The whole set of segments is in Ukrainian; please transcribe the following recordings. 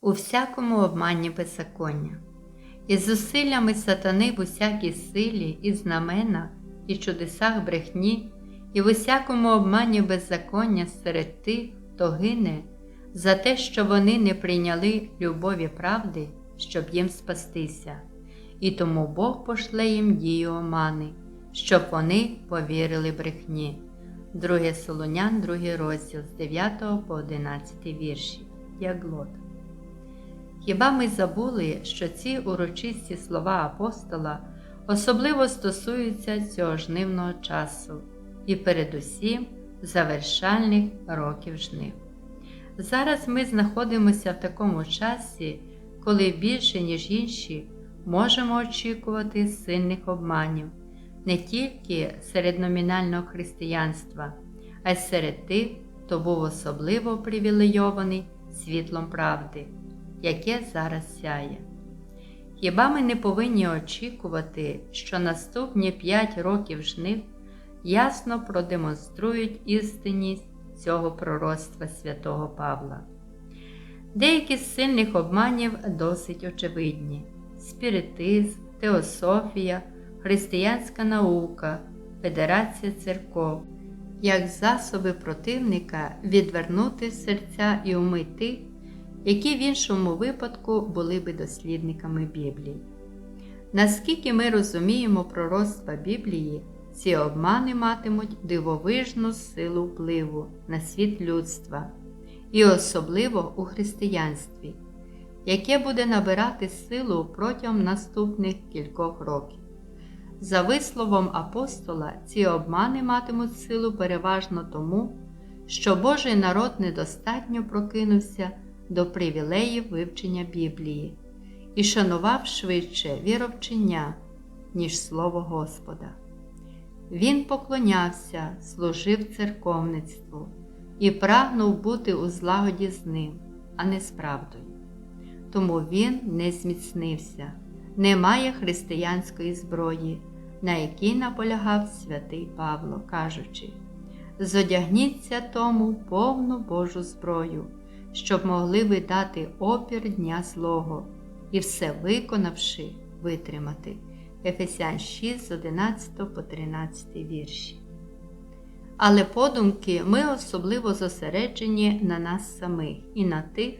у всякому обмані беззаконня, і зусиллями сатани в усякій силі, і знаменах, і чудесах брехні, і в усякому обмані беззаконня серед тих, хто гине, за те, що вони не прийняли любові правди, щоб їм спастися, і тому Бог пошле їм дію омани, щоб вони повірили брехні. 2 Солонян, 2 розділ з 9 по 11 вірші. Яглот. Хіба ми забули, що ці урочисті слова апостола особливо стосуються цього жнивного часу і передусім завершальних років жнив? Зараз ми знаходимося в такому часі, коли більше, ніж інші, можемо очікувати сильних обманів не тільки серед номінального християнства, а й серед тих, хто був особливо привілейований світлом правди, яке зараз сяє. Хіба ми не повинні очікувати, що наступні п'ять років жнив ясно продемонструють істинність цього пророцтва святого Павла? Деякі з сильних обманів досить очевидні: спіритизм, теософія, християнська наука, Федерація церков, як засоби противника відвернути серця і уми тих, які в іншому випадку були би дослідниками Біблії. Наскільки ми розуміємо пророцтва Біблії, ці обмани матимуть дивовижну силу впливу на світ людства, і особливо у християнстві, яке буде набирати силу протягом наступних кількох років. За висловом апостола, ці обмани матимуть силу переважно тому, що Божий народ недостатньо прокинувся до привілеїв вивчення Біблії і шанував швидше віровчення, ніж Слово Господа. Він поклонявся, служив церковництву і прагнув бути у злагоді з ним, а не з правдою. Тому він не зміцнився, не має християнської зброї, на якій наполягав святий Павло, кажучи: Зодягніться тому повну Божу зброю, щоб могли ви дати опір дня злого і все виконавши, витримати. Ефесян 6 з 11 по 13 вірші. Але подумки ми особливо зосереджені на нас самих і на тих,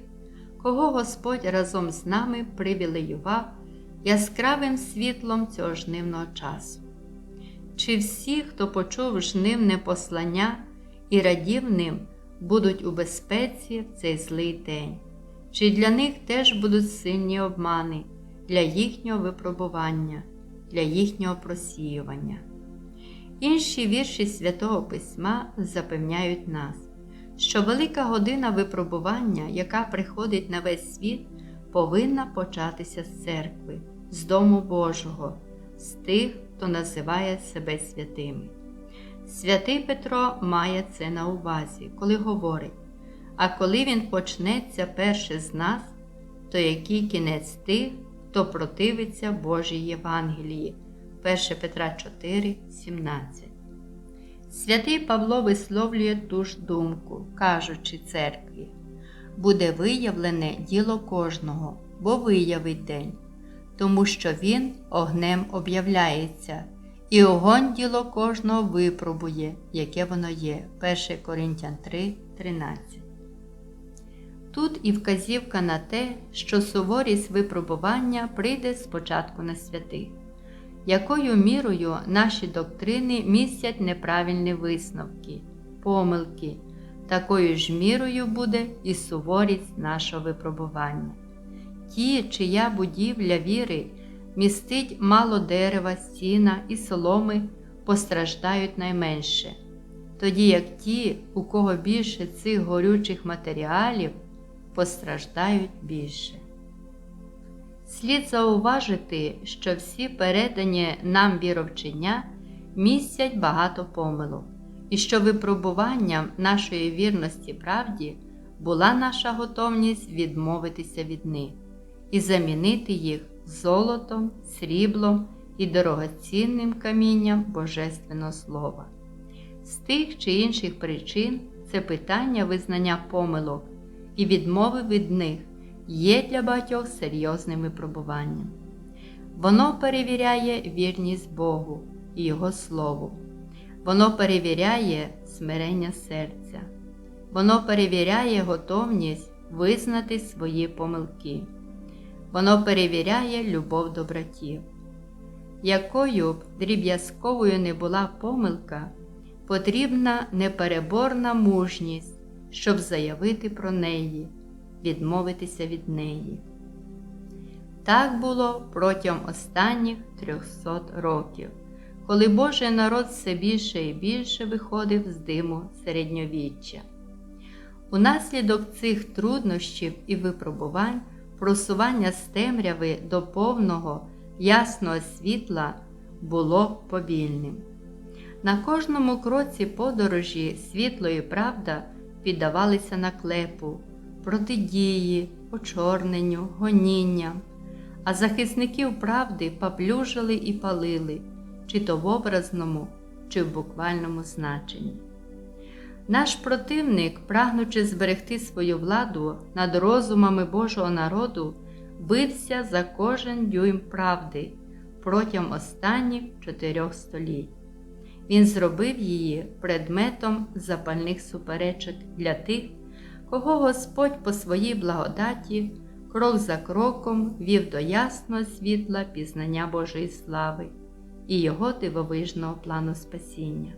кого Господь разом з нами привілеював яскравим світлом цього жнивного часу. Чи всі, хто почув жнивне послання і радів ним, будуть у безпеці в цей злий день? Чи для них теж будуть сильні обмани для їхнього випробування, для їхнього просіювання? Інші вірші Святого Письма запевняють нас, що велика година випробування, яка приходить на весь світ, повинна початися з церкви, з Дому Божого, з тих, хто називає себе святими. Святий Петро має це на увазі, коли говорить: а коли він почнеться перше з нас, то який кінець тих, хто противиться Божій Євангелії. 1 Петра 4, 17. Святий Павло висловлює ту ж думку, кажучи церкві, буде виявлене діло кожного, бо виявить день, тому що він огнем об'являється, і огонь діло кожного випробує, яке воно є. 1 Коринтян 3, 13. Тут і вказівка на те, що суворість випробування прийде спочатку на святих, якою мірою наші доктрини містять неправильні висновки, помилки, такою ж мірою буде і суворість нашого випробування. Ті, чия будівля віри містить мало дерева, стіна і соломи, постраждають найменше, тоді як ті, у кого більше цих горючих матеріалів, постраждають більше. Слід зауважити, що всі передані нам віровчення містять багато помилок, і що випробуванням нашої вірності правді була наша готовність відмовитися від них і замінити їх золотом, сріблом і дорогоцінним камінням Божественного Слова. З тих чи інших причин це питання визнання помилок і відмови від них є для багатьох серйозним випробуванням. Воно перевіряє вірність Богу і Його Слову. Воно перевіряє смирення серця. Воно перевіряє готовність визнати свої помилки. Воно перевіряє любов до братів. Якою б дріб'язковою не була помилка, потрібна непереборна мужність, щоб заявити про неї, відмовитися від неї. Так було протягом останніх 300 років, коли Божий народ все більше і більше виходив з диму середньовіччя. Унаслідок цих труднощів і випробувань просування з темряви до повного ясного світла було повільним. На кожному кроці подорожі світло і правда піддавалися наклепу, протидії, очорненню, гонінням, а захисників правди поплюжили і палили, чи то в образному, чи в буквальному значенні. Наш противник, прагнучи зберегти свою владу над розумами Божого народу, бився за кожен дюйм правди протягом останніх чотирьох століть. Він зробив її предметом запальних суперечок для тих, кого Господь по своїй благодаті крок за кроком вів до ясного світла пізнання Божої слави і Його дивовижного плану спасіння.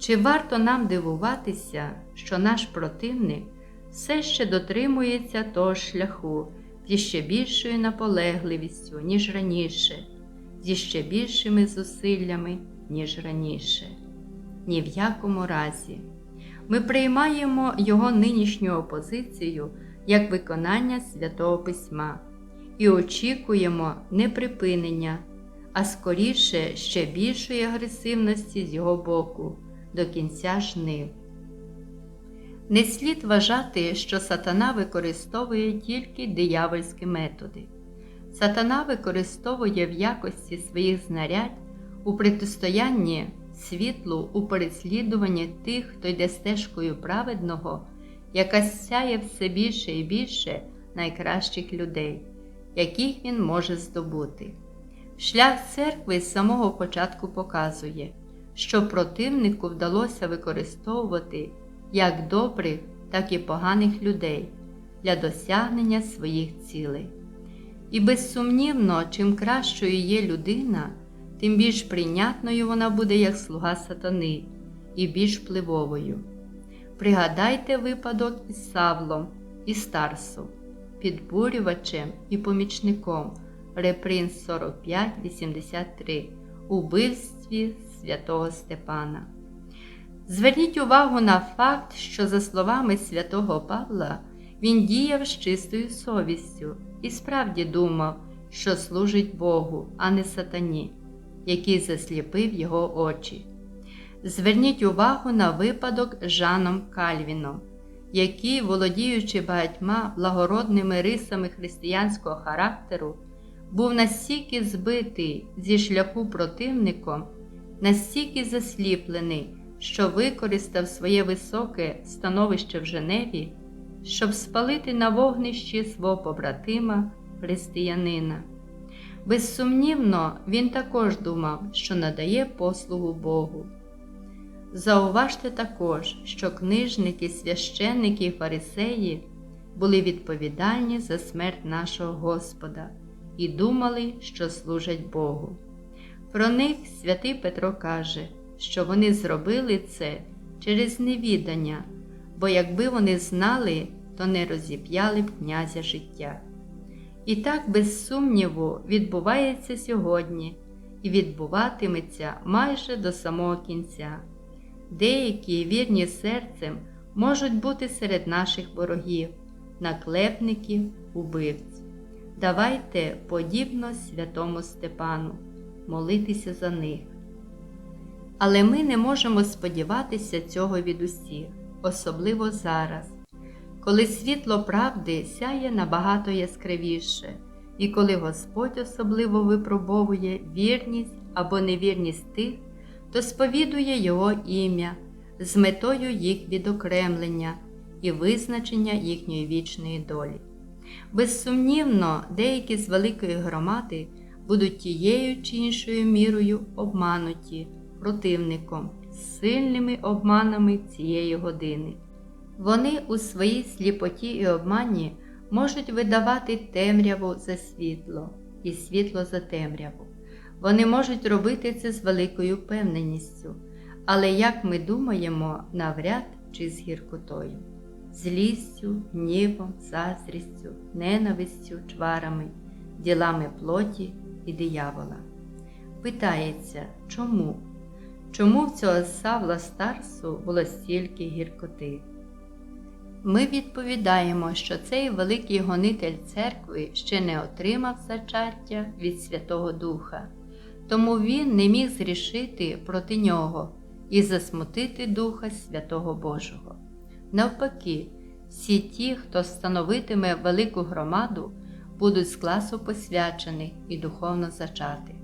Чи варто нам дивуватися, що наш противник все ще дотримується того шляху зі ще більшою наполегливістю, ніж раніше, зі ще більшими зусиллями, ніж раніше? Ні в якому разі. Ми приймаємо його нинішню опозицію як виконання святого Письма і очікуємо не припинення, а скоріше ще більшої агресивності з його боку до кінця жнив. Не слід вважати, що сатана використовує тільки диявольські методи. Сатана використовує в якості своїх знарядь у протистоянні світлу у переслідуванні тих, хто йде стежкою праведного, яка сяє все більше і більше найкращих людей, яких він може здобути. Шлях церкви з самого початку показує, що противнику вдалося використовувати як добрих, так і поганих людей для досягнення своїх цілей. І безсумнівно, чим кращою є людина, тим більш прийнятною вона буде як слуга сатани і більш впливовою. Пригадайте випадок із Савлом і Старсом, підбурювачем і помічником Репринц 4583 у вбивстві святого Степана. Зверніть увагу на факт, що, за словами святого Павла, він діяв з чистою совістю і справді думав, що служить Богу, а не сатані, який засліпив його очі. Зверніть увагу на випадок з Жаном Кальвіном, який, володіючи багатьма благородними рисами християнського характеру, був настільки збитий зі шляху противником, настільки засліплений, що використав своє високе становище в Женеві, щоб спалити на вогнищі свого побратима християнина. Безсумнівно, він також думав, що надає послугу Богу. Зауважте також, що книжники, священники і фарисеї були відповідальні за смерть нашого Господа і думали, що служать Богу. Про них святий Петро каже, що вони зробили це через невідання, бо якби вони знали, то не розіп'яли б князя життя. І так, без сумніву, відбувається сьогодні і відбуватиметься майже до самого кінця. Деякі, вірні серцем, можуть бути серед наших ворогів, наклепників, убивць. Давайте, подібно святому Степану, молитися за них. Але ми не можемо сподіватися цього від усіх, особливо зараз, коли світло правди сяє набагато яскравіше, і коли Господь особливо випробовує вірність або невірність тих, хто сповідує Його ім'я з метою їх відокремлення і визначення їхньої вічної долі. Безсумнівно, деякі з великої громади будуть тією чи іншою мірою обмануті противником, сильними обманами цієї години. Вони у своїй сліпоті і обмані можуть видавати темряву за світло і світло за темряву. Вони можуть робити це з великою певненістю, але, як ми думаємо, навряд чи з гіркотою, злістю, гнівом, заздрістю, ненавистю, чварами, ділами плоті і диявола. Питається, чому? Чому в цього Савла Старсу було стільки гіркоти? Ми відповідаємо, що цей великий гонитель церкви ще не отримав зачаття від Святого Духа, тому він не міг зрішити проти нього і засмутити Духа Святого Божого. Навпаки, всі ті, хто становитиме велику громаду, будуть з класу посвячених і духовно зачати.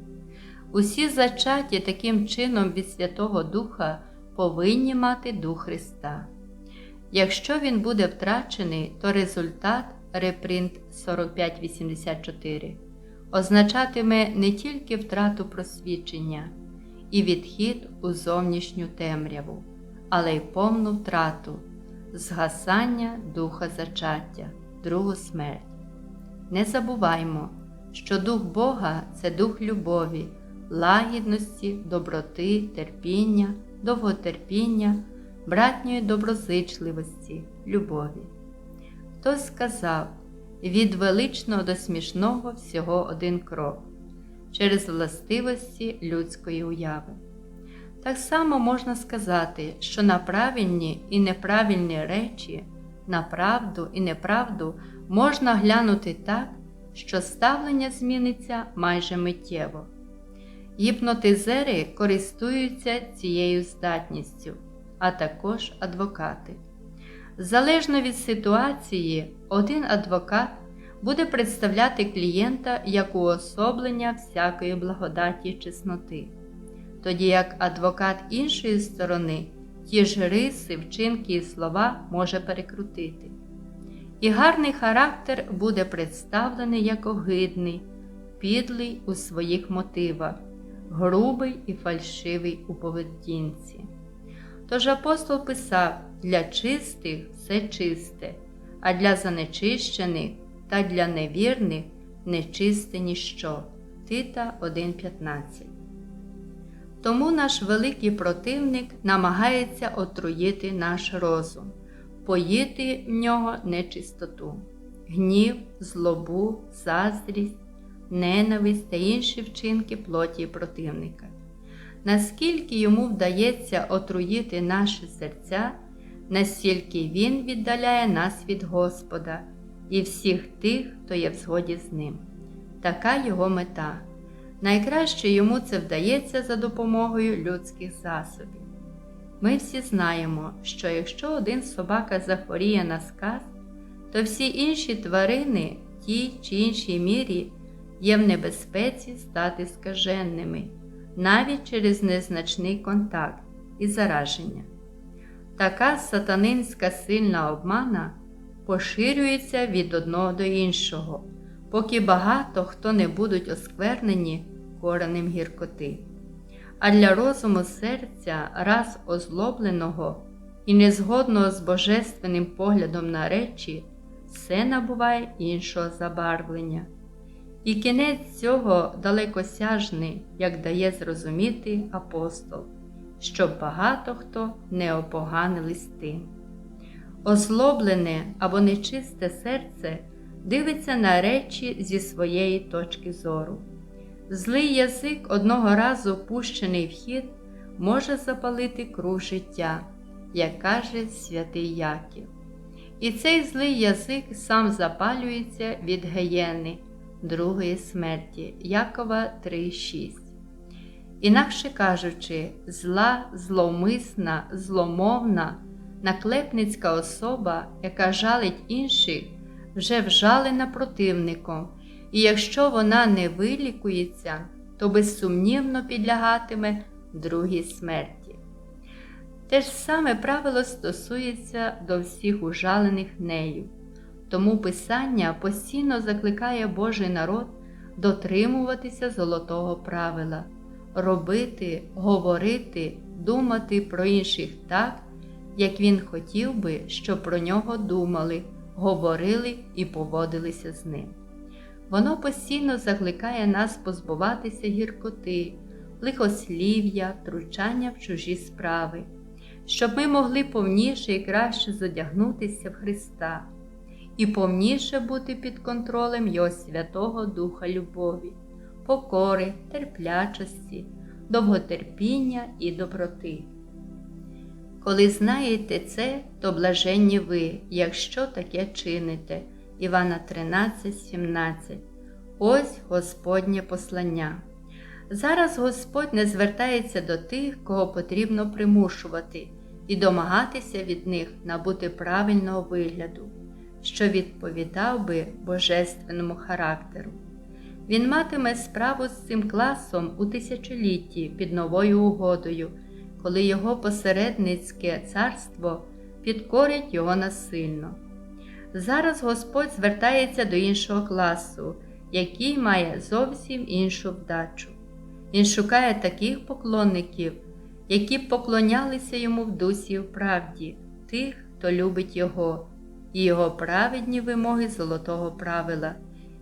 Усі зачаті таким чином від Святого Духа повинні мати Дух Христа. Якщо він буде втрачений, то результат репринт 4584 означатиме не тільки втрату просвідчення і відхід у зовнішню темряву, але й повну втрату, згасання духа зачаття, другу смерть. Не забуваймо, що дух Бога це дух любові, лагідності, доброти, терпіння, довготерпіння братньої доброзичливості, любові. Хтось сказав від величного до смішного всього один крок через властивості людської уяви. Так само можна сказати, що на правильні і неправильні речі, на правду і неправду можна глянути так, що ставлення зміниться майже миттєво. Гіпнотизери користуються цією здатністю а також адвокати. Залежно від ситуації, один адвокат буде представляти клієнта як уособлення всякої благодаті чесноти, тоді як адвокат іншої сторони ті ж риси, вчинки і слова може перекрутити. І гарний характер буде представлений як огидний, підлий у своїх мотивах, грубий і фальшивий у поведінці. Тож апостол писав для чистих все чисте, а для занечищених та для невірних нечисте ніщо. Тита 1.15. Тому наш великий противник намагається отруїти наш розум, поїти в нього нечистоту, гнів, злобу, заздрість, ненависть та інші вчинки плоті противника наскільки йому вдається отруїти наші серця, настільки Він віддаляє нас від Господа і всіх тих, хто є в згоді з ним. Така його мета. Найкраще йому це вдається за допомогою людських засобів. Ми всі знаємо, що якщо один собака захворіє на сказ, то всі інші тварини в тій чи іншій мірі є в небезпеці стати скаженними навіть через незначний контакт і зараження. Така сатанинська сильна обмана поширюється від одного до іншого, поки багато хто не будуть осквернені коренем гіркоти. А для розуму серця, раз озлобленого і незгодного з божественним поглядом на речі, все набуває іншого забарвлення. І кінець цього далекосяжний, як дає зрозуміти апостол, щоб багато хто не опоганились тим. Озлоблене або нечисте серце дивиться на речі зі своєї точки зору. Злий язик одного разу пущений в хід може запалити круг життя, як каже святий Яків. І цей злий язик сам запалюється від геєни другої смерті Якова 3,6. Інакше кажучи, зла, зловмисна, зломовна, наклепницька особа, яка жалить інших, вже вжалена противником, і якщо вона не вилікується, то безсумнівно підлягатиме другій смерті. Те ж саме правило стосується до всіх ужалених нею. Тому Писання постійно закликає Божий народ дотримуватися золотого правила, робити, говорити, думати про інших так, як він хотів би, щоб про нього думали, говорили і поводилися з ним. Воно постійно закликає нас позбуватися гіркоти, лихослів'я, втручання в чужі справи, щоб ми могли повніше і краще задягнутися в Христа і повніше бути під контролем Його Святого Духа любові, покори, терплячості, довготерпіння і доброти. Коли знаєте це, то блаженні ви, якщо таке чините. Івана 13, 17. Ось Господнє послання. Зараз Господь не звертається до тих, кого потрібно примушувати, і домагатися від них набути правильного вигляду, що відповідав би божественному характеру. Він матиме справу з цим класом у тисячолітті під новою угодою, коли його посередницьке царство підкорить його насильно. Зараз Господь звертається до іншого класу, який має зовсім іншу вдачу. Він шукає таких поклонників, які поклонялися йому в дусі і в правді, тих, хто любить Його, і його праведні вимоги золотого правила,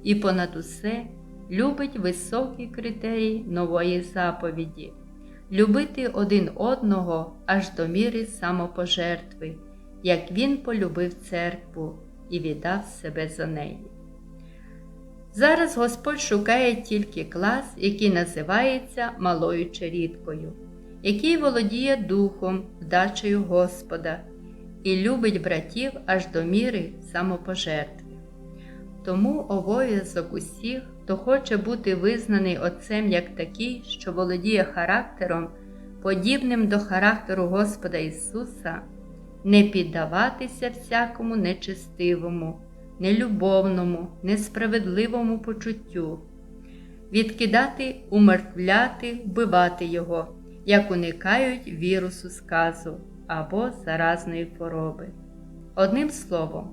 і понад усе любить високі критерії нової заповіді, любити один одного аж до міри самопожертви, як він полюбив церкву і віддав себе за неї. Зараз Господь шукає тільки клас, який називається малою черідкою, який володіє духом, вдачею Господа і любить братів аж до міри самопожертви. Тому обов'язок усіх, хто хоче бути визнаний Отцем як такий, що володіє характером, подібним до характеру Господа Ісуса, не піддаватися всякому нечистивому, нелюбовному, несправедливому почуттю, відкидати, умертвляти, вбивати його, як уникають вірусу сказу або заразної хвороби. Одним словом,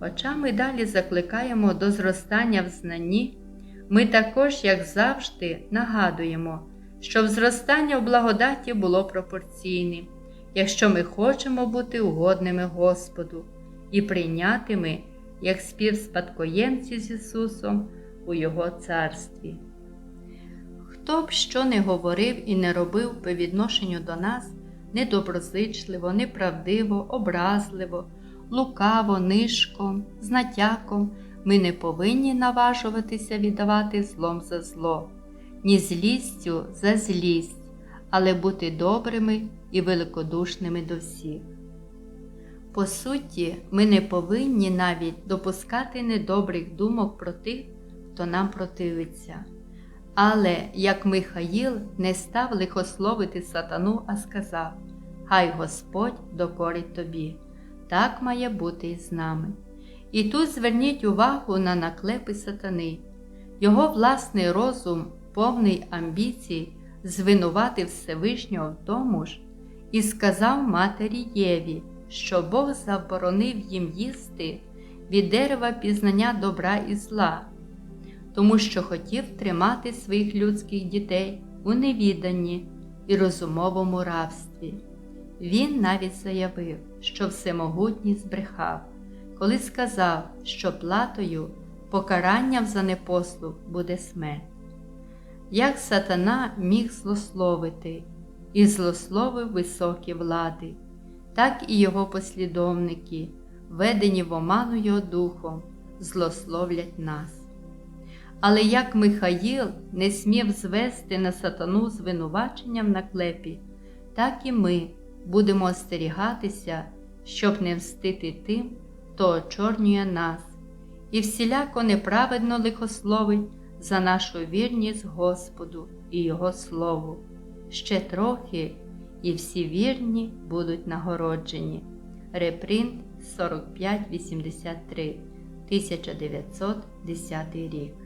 хоча ми далі закликаємо до зростання в знанні, ми також, як завжди, нагадуємо, щоб зростання в благодаті було пропорційним якщо ми хочемо бути угодними Господу і прийнятими як співспадкоємці з Ісусом у Його царстві. Хто б що не говорив і не робив по відношенню до нас недоброзичливо, неправдиво, образливо, лукаво, нишком, з натяком, ми не повинні наважуватися віддавати злом за зло, ні злістю за злість, але бути добрими і великодушними до всіх. По суті, ми не повинні навіть допускати недобрих думок про тих, хто нам противиться. Але, як Михаїл не став лихословити сатану, а сказав: Хай Господь докорить тобі, так має бути і з нами. І тут зверніть увагу на наклепи сатани, його власний розум, повний амбіцій, звинуватив Всевишнього в тому ж, і сказав матері Єві, що Бог заборонив їм їсти від дерева пізнання добра і зла, тому що хотів тримати своїх людських дітей у невіданні і розумовому рабстві. Він навіть заявив, що всемогутній збрехав, коли сказав, що платою покаранням за непослух буде смерть. Як сатана міг злословити і злословив високі влади, так і його послідовники, ведені в оману його духом, злословлять нас. Але як Михаїл не смів звести на сатану звинуваченням на клепі, так і ми будемо остерігатися, щоб не мстити тим, хто очорнює нас, і всіляко неправедно лихословить за нашу вірність Господу і Його Слову ще трохи, і всі вірні будуть нагороджені. Репринт 4583 1910 рік